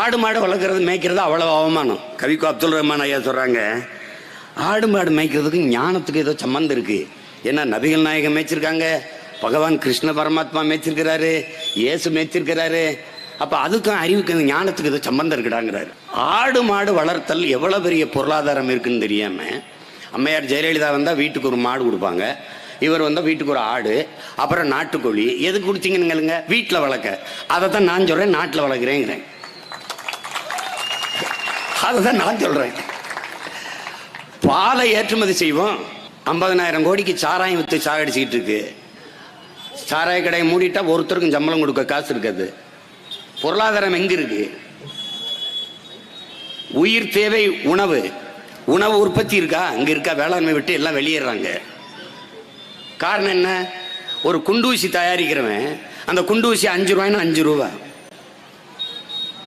ஆடு மாடு வளர்க்குறது மேய்க்கிறது அவ்வளோ அவமானம். கவிக்கு அப்துல் ரஹ்மான் ஐயா சொல்கிறாங்க ஆடு மாடு மேய்க்கிறதுக்கு ஞானத்துக்கு ஏதோ சம்மந்தம் இருக்குது ஏன்னா நபிகள் நாயகம் மேய்ச்சிருக்காங்க பகவான் கிருஷ்ண பரமாத்மா மேய்ச்சிருக்கிறாரு இயேசு மேய்ச்சிருக்கிறாரு. அப்போ அதுக்கும் அறிவுக்கு ஞானத்துக்கு ஏதோ சம்மந்தம் இருக்குடாங்கிறாரு. ஆடு மாடு வளர்த்தல் எவ்வளோ பெரிய பொருளாதாரம் இருக்குன்னு தெரியாமல் அம்மையார் ஜெயலலிதா வந்தால் வீட்டுக்கு ஒரு மாடு கொடுப்பாங்க. இவர் வந்தால் வீட்டுக்கு ஒரு ஆடு அப்புறம் நாட்டுக்கோழி. எதுக்கு கொடுத்தீங்கன்னுங்களுங்க வீட்டில் வளர்க்க. அதை தான் நான் சொல்கிறேன் நாட்டில் வளர்க்குறேங்கிறேன். அதை தான் நான் சொல்கிறேன் பாலை ஏற்றுமதி செய்வோம். ஐம்பதனாயிரம் கோடிக்கு சாராயம் விற்று சாகடிச்சிக்கிட்டு இருக்கு. சாராய கடையை மூடிட்டா ஒருத்தருக்கும் சம்பளம் கொடுக்க காசு இருக்காது. பொருளாதாரம் எங்க இருக்கு? உயிர் தேவை உணவு. உணவு உற்பத்தி இருக்கா? அங்க இருக்கா? வேளாண்மை விட்டு எல்லாம் வெளியேறாங்க. காரணம் என்ன? ஒரு குண்டூசி தயாரிக்கிறவன் அந்த குண்டூசி அஞ்சு ரூபாய்னா அஞ்சு ரூபா.